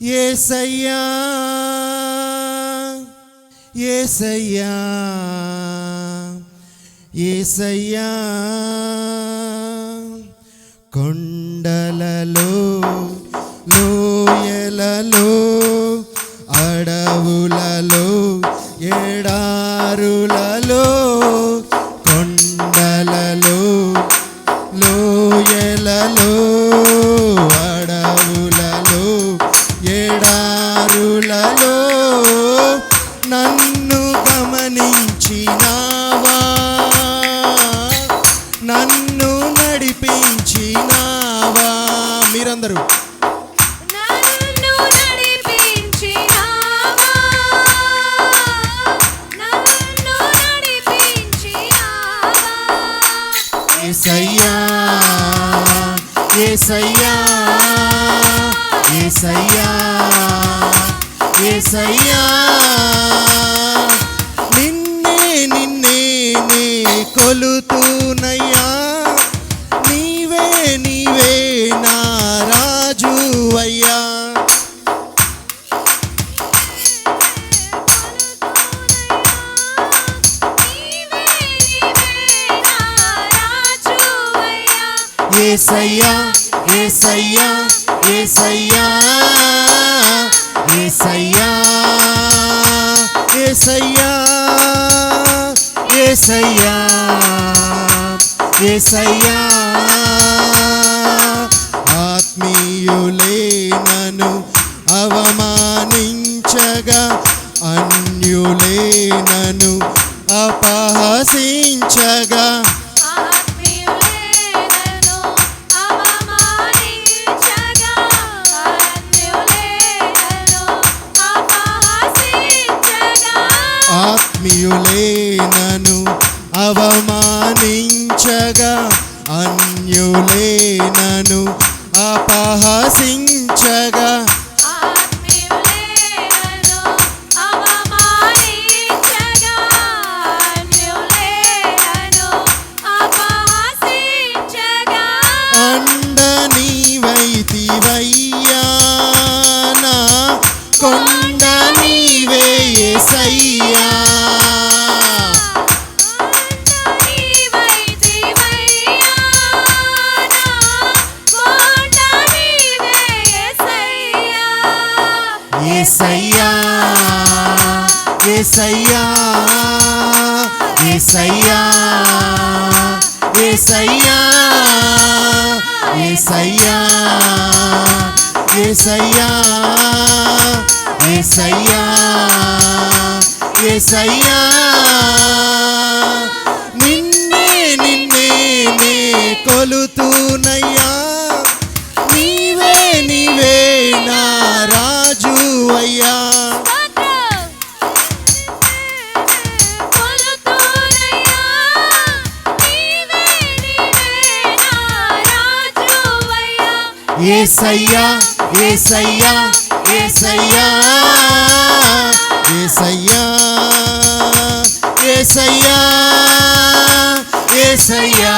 ఏసయ్యా ఏసయ్యా ఏసయ్యా కొండలలో లోయలలో అడవులలో ఎడ అందరూ. ఏసయ్యా నిన్నే నిన్నే కొలుతూ నై ఏసయ్యా ఏసయ్యా ఏసయ్యా ఏసయ్యా ఏసయ్యా ఏసయ్యా ఏసయ్యా. ఆత్మీయులే నను అవమానించగా అన్యులే నను అపహసించగా అన్యులేనను అవమానించగా అన్యులేనను అపహసించగా ఏసయ్యా ఏసయ్యా ఏసయ్యా ఏసయ్యా ఏసయ్యా ఏసయ్యా ఏసయ్యా ఏసయ్యా. నిన్నే నిన్నే నే కొలుతూనయ్యా. ఏసయ్యా ఏసయ్యా ఏసయ్యా ఏసయ్యా ఏసయ్యా ఏసయ్యా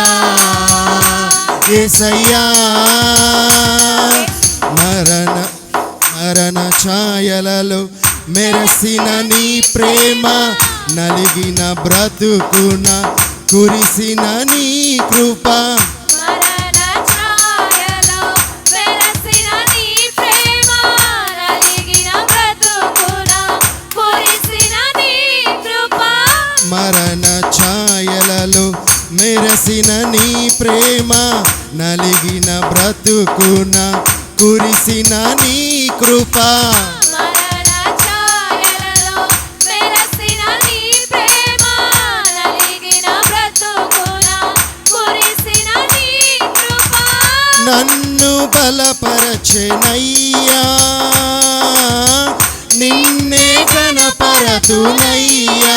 ఏసయ్యా. మరణ మరణ ఛాయలలో మెరసిన నీ ప్రేమ నలిగిన బ్రతుకున కురిసిన నీ కృప. నలిగిన బ్రతుకున కురిసిన నీ కృప. నన్ను బలపరచెనయ్యా. నిన్నే గణపరతునయ్యా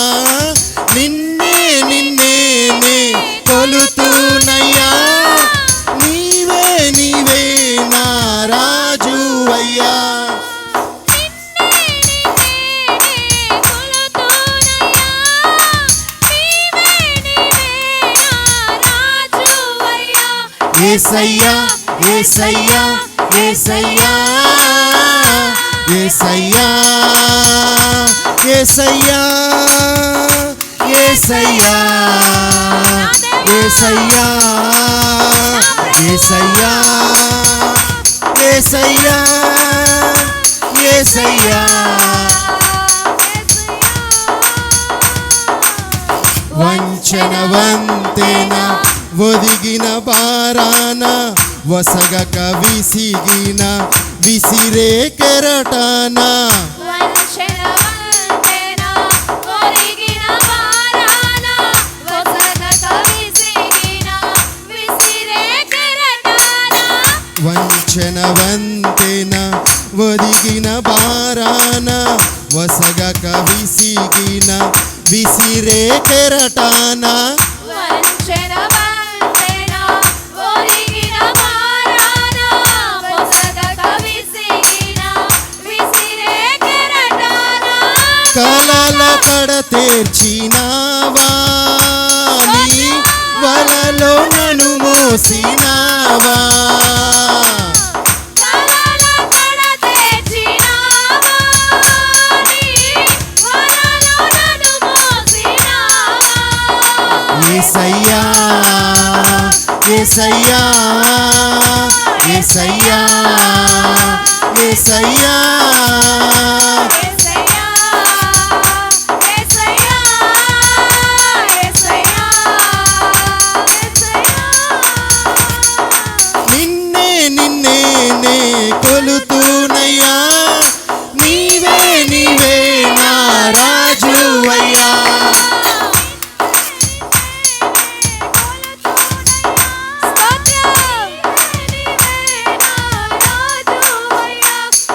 ఏసయ్యా ఏసయ్యా ఏసయ్యా ఏసయ్యా ఏసయ్యా ఏసయ్యా ఏసయ్యా ఏసయ్యా ఏసయ్యా ఏసయ్యా. వంచన ఒదిగిన బారాన వసగక విసిగిన విసిరే కెరటాన. వంచన వంతెన ఒదిగిన బారాన వసగక విసిగిన విసిరే కెరటాన. తీర్చినావా? నీ వలలో నన్ను మోసినావా? ఏసయ్యా ఏసయ్యా ఏసయ్యా ఏసయ్యా.